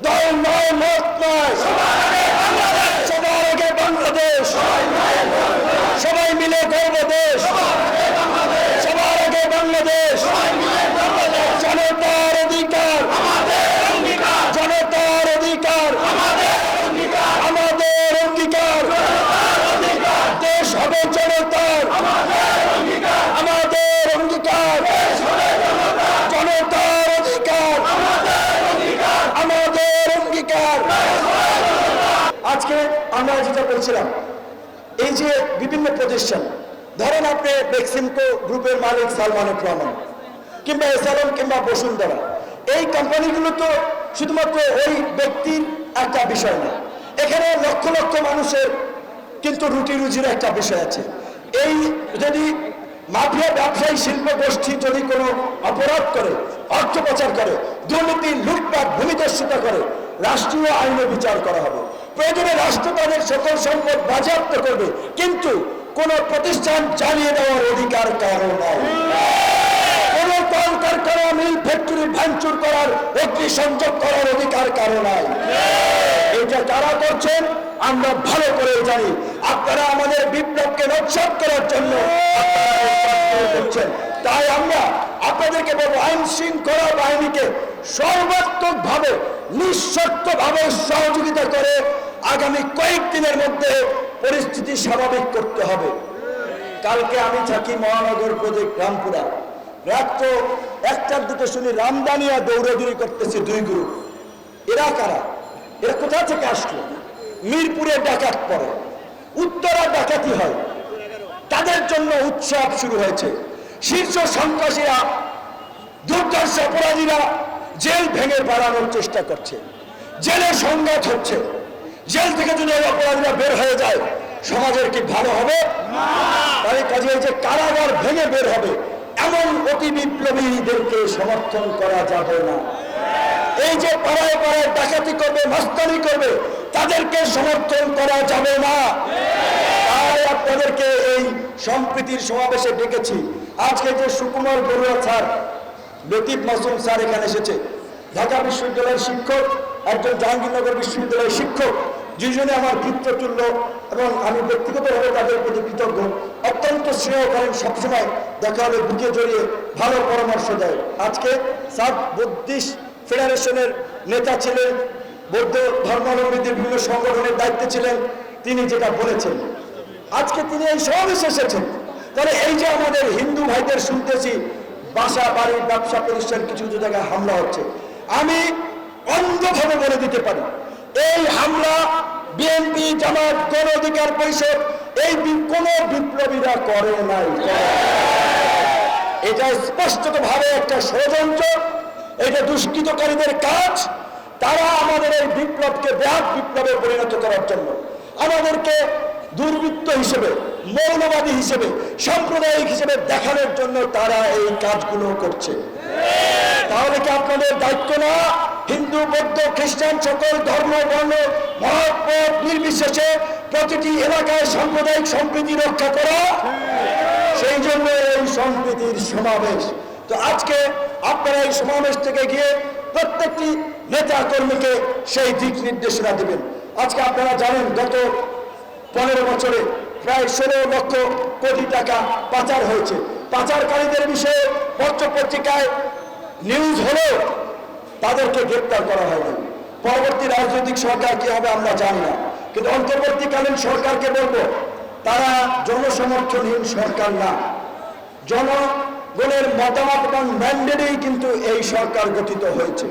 দল নয় আজকে আমরা যেটা বলছিলাম, এই যে বিভিন্ন প্রতিষ্ঠান, ধরেন আপনি বেক্সিমকো গ্রুপের মালিক সালমান রহমান, কিংবা এসালম কিংবা বসুন্ধরা, এই কোম্পানিগুলো তো শুধুমাত্র ওই ব্যক্তির একটা বিষয় না, এখানে লক্ষ লক্ষ মানুষের কিন্তু রুটি রুজির একটা বিষয় আছে। এই যদি মাফিয়া ব্যবসায়ী শিল্প গোষ্ঠী যদি কোনো অপরাধ করে, অর্থ পাচার করে, দুর্নীতি, লুটপাট, ভূমিদস্যুতা করে, রাষ্ট্রীয় আইনে বিচার করা হবে। প্রয়োজনে রাষ্ট্র তাদের সকল সম্পদ বাজেয়াপ্ত করবে, কিন্তু কোন প্রতিষ্ঠান চালিয়ে দেওয়ার অধিকার কারও নাই। কোন কল কারখানা মিল ফ্যাক্টরি ভাঙচুর করার অগ্নি সংযোগ করার অধিকার কারও নাই। এটা কারা করছেন? আমরা ভালো করে জানি। আপনারা আমাদের বিপ্লবকে নকশাত করার জন্য তাই আমরা আপনাদেরকে বলব, আইন শৃঙ্খলা বাহিনীকে সর্বাত্মক ভাবে নিঃশর্ত ভাবে সহযোগিতা করে আগামী কয়েকদিনের মধ্যে পরিস্থিতি স্বাভাবিক করতে হবে। কালকে আমি থাকি মহানগর প্রজেক্ট রামপুরা। রাত্র একটার দিকে শুনি রামদানিয়া দৌড়াদৌড়ি করতেছে দুই গ্রুপ। এরা কারা? এরা কোথা থেকে আসলো? মিরপুরে ডাকাত পড়ে। উত্তরা ডাকাতি হয়। তাদের জন্য উৎসব শুরু হয়েছে। শীর্ষ সন্ত্রাসীরা দুর্দর্শ অপরাধীরা জেল ভেঙে বাড়ানোর চেষ্টা করছে। জেলে সংঘাত হচ্ছে। জেল থেকে যদি এই অপরাধীরা বের হয়ে যায় সমাজের কি ভালো হবে? তাই কাজে যে কারাগার ভেঙে বের হবে এমন অতি বিপ্লবীদেরকে সমর্থন করা যাবে না। এই যে পাড়ায় পাড়ায় ডাকাতি করবে মাস্তানি করবে তাদেরকে সমর্থন করা যাবে না। তাই আপনাদেরকে এই সম্প্রীতির সমাবেশে ডেকেছি। আজকে যে সুকুমার বড়ুয়া স্যার লতিফ মাসুম স্যার এখানে এসেছে ঢাকা বিশ্ববিদ্যালয়ের শিক্ষক। একজন জাহাঙ্গীরনগর বিশ্ববিদ্যালয়ের শিক্ষক দুজনে আমার পিত্রতুল্য এবং আমি ব্যক্তিগতভাবে তাদের প্রতি কৃতজ্ঞ। অত্যন্ত স্নেহ করেন সবসময় দেখা হলে বুকে জড়িয়ে ভালো পরামর্শ দেয়। আজকে সাত বুদ্ধিস্ট ফেডারেশনের নেতা ছিলেন, বৌদ্ধ ধর্মাবলম্বীদের বিভিন্ন সংগঠনের দায়িত্বে ছিলেন, তিনি যেটা বলেছেন। আজকে তিনি এই সমাবেশে এসেছেন। তাহলে এই যে আমাদের হিন্দু ভাইদের শুনতেছি, বাসা বাড়ির ব্যবসা, প্রতিষ্ঠান, কিছু কিছু জায়গায় হামলা হচ্ছে। আমি অন্ধভাবে বলে দিতে পারি। এই হামলা, বিএনপি, জামাত গণ অধিকার পরিষদ, এই কোন বিপ্লবীরা করে নাই। এটা স্পষ্টত ভাবে একটা ষড়যন্ত্র, এটা দুষ্কৃতকারীদের কাজ। তারা আমাদের এই বিপ্লবকে ব্যাপক বিপ্লবে পরিণত করার জন্য আমাদেরকে দুর্বৃত্ত হিসেবে, মৌলবাদী হিসেবে, সাম্প্রদায়িক হিসেবে দেখানোর জন্য তারা এই কাজগুলো করছে। তাহলে কি আপনাদের দায়িত্ব না? হিন্দু, বৌদ্ধ, খ্রিস্টান সকল ধর্ম, বর্ণ মহাপদ নির্বিশেষে প্রতিটি এলাকায় সাম্প্রদায়িক সম্প্রীতি রক্ষা করা সেই জন্য এই সম্প্রীতির সমাবেশ। তো আজকে আপনারা এই সমাবেশ থেকে গিয়ে প্রত্যেকটি নেতা কর্মীকে সেই দিক নির্দেশনা দেবেন। আজকে আপনারা জানেন, গত পনেরো বছরে প্রায় ষোলো লক্ষ কোটি টাকা পাচার হয়েছে। পাচারকারীদের বিষয়ে পত্র পত্রিকায় নিউজ হলেও তাদেরকে গ্রেপ্তার করা হয়নি পরবর্তী রাজনৈতিক সরকার কি হবে আমরা জানি না। কিন্তু অন্তর্বর্তীকালীন সরকারকে বলব, তারা জনসমর্থনহীন সরকার না। জনগণের মতামত এবং ম্যান্ডেটেই কিন্তু এই সরকার গঠিত হয়েছে।